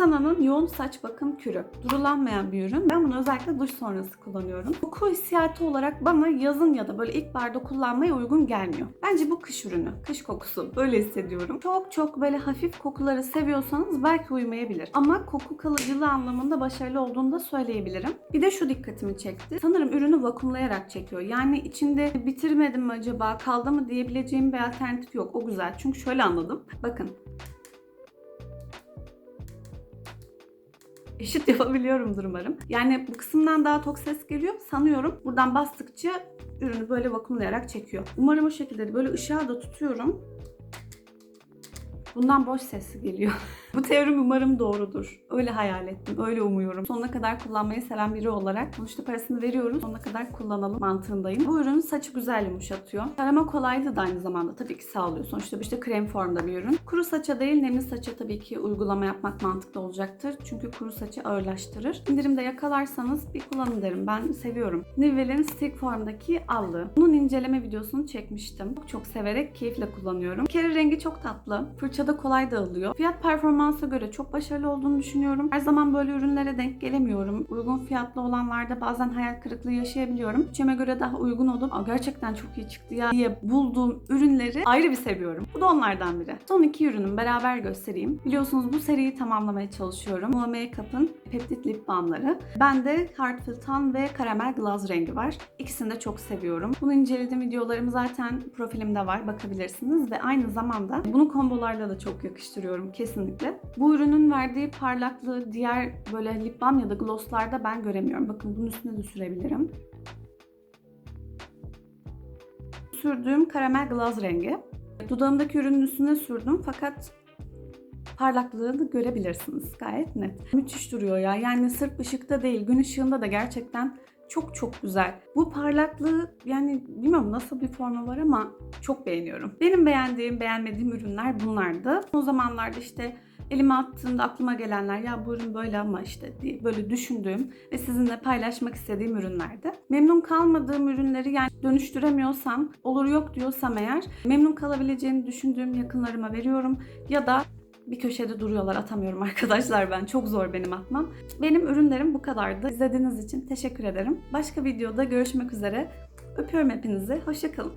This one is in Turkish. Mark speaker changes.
Speaker 1: Rexana'nın yoğun saç bakım kürü. Durulanmayan bir ürün. Ben bunu özellikle duş sonrası kullanıyorum. Koku hissiyatı olarak bana yazın ya da böyle ilkbaharda kullanmaya uygun gelmiyor. Bence bu kış ürünü. Kış kokusu. Böyle hissediyorum. Çok çok böyle hafif kokuları seviyorsanız belki uymayabilir. Ama koku kalıcılığı anlamında başarılı olduğunu da söyleyebilirim. Bir de şu dikkatimi çekti. Sanırım ürünü vakumlayarak çekiyor. Yani içinde bitirmedim mi acaba, kaldı mı diyebileceğim bir alternatif yok. O güzel. Çünkü şöyle anladım. Bakın eşit yapabiliyorumdur umarım. Yani bu kısımdan daha tok ses geliyor sanıyorum. Buradan bastıkça ürünü böyle vakumlayarak çekiyor. Umarım o şekilde de böyle ışığa da tutuyorum. Bundan boş sesi geliyor. Bu teorim umarım doğrudur. Öyle hayal ettim, öyle umuyorum. Sonuna kadar kullanmayı seven biri olarak sonuçta parasını veriyoruz, sonuna kadar kullanalım mantığındayım. Bu ürün saçı güzel yumuşatıyor. Tarama kolaylığı da aynı zamanda tabii ki sağlıyor. Sonuçta işte krem formda bir ürün. Kuru saça değil, nemli saça tabii ki uygulama yapmak mantıklı olacaktır. Çünkü kuru saçı ağırlaştırır. İndirimde yakalarsanız bir kullanın derim. Ben seviyorum. Nivelle'in stick formdaki allığı. Bunun inceleme videosunu çekmiştim. Çok çok severek, keyifle kullanıyorum. Kere rengi çok tatlı. Fırçada kolay dağılıyor. Fiyat performansa göre çok başarılı olduğunu düşünüyorum. Her zaman böyle ürünlere denk gelemiyorum. Uygun fiyatlı olanlarda bazen hayal kırıklığı yaşayabiliyorum. Bütçeme göre daha uygun olup "Aa, gerçekten çok iyi çıktı ya diye bulduğum ürünleri ayrı bir seviyorum. Bu da onlardan biri. Son iki ürünüm beraber göstereyim. Biliyorsunuz bu seriyi tamamlamaya çalışıyorum. Moa Makeup'ın Peptit Lip Balmları. Bende Heartfelt Tan ve Karamel Glaze rengi var. İkisini de çok seviyorum. Bunu incelediğim videolarım zaten profilimde var. Bakabilirsiniz ve aynı zamanda bunu kombolarla da çok yakıştırıyorum kesinlikle. Bu ürünün verdiği parlaklığı diğer böyle lip balm ya da glosslarda ben göremiyorum. Bakın bunun üstüne de sürebilirim. Sürdüğüm karamel glaze rengi. Dudağımdaki ürünün üstüne sürdüm fakat parlaklığını görebilirsiniz gayet net. Müthiş duruyor ya. Yani sırf ışıkta değil, gün ışığında da gerçekten çok çok güzel. Bu parlaklığı yani bilmiyorum nasıl bir formu var ama çok beğeniyorum. Benim beğendiğim, beğenmediğim ürünler bunlardı. O zamanlarda işte elime attığımda aklıma gelenler ya bu ürün böyle ama işte diye böyle düşündüğüm ve sizinle paylaşmak istediğim ürünlerdi. Memnun kalmadığım ürünleri yani dönüştüremiyorsam, olur yok diyorsam eğer memnun kalabileceğini düşündüğüm yakınlarıma veriyorum ya da bir köşede duruyorlar atamıyorum arkadaşlar ben. Çok zor benim atmam. Benim ürünlerim bu kadardı. İzlediğiniz için teşekkür ederim. Başka videoda görüşmek üzere. Öpüyorum hepinizi. Hoşçakalın.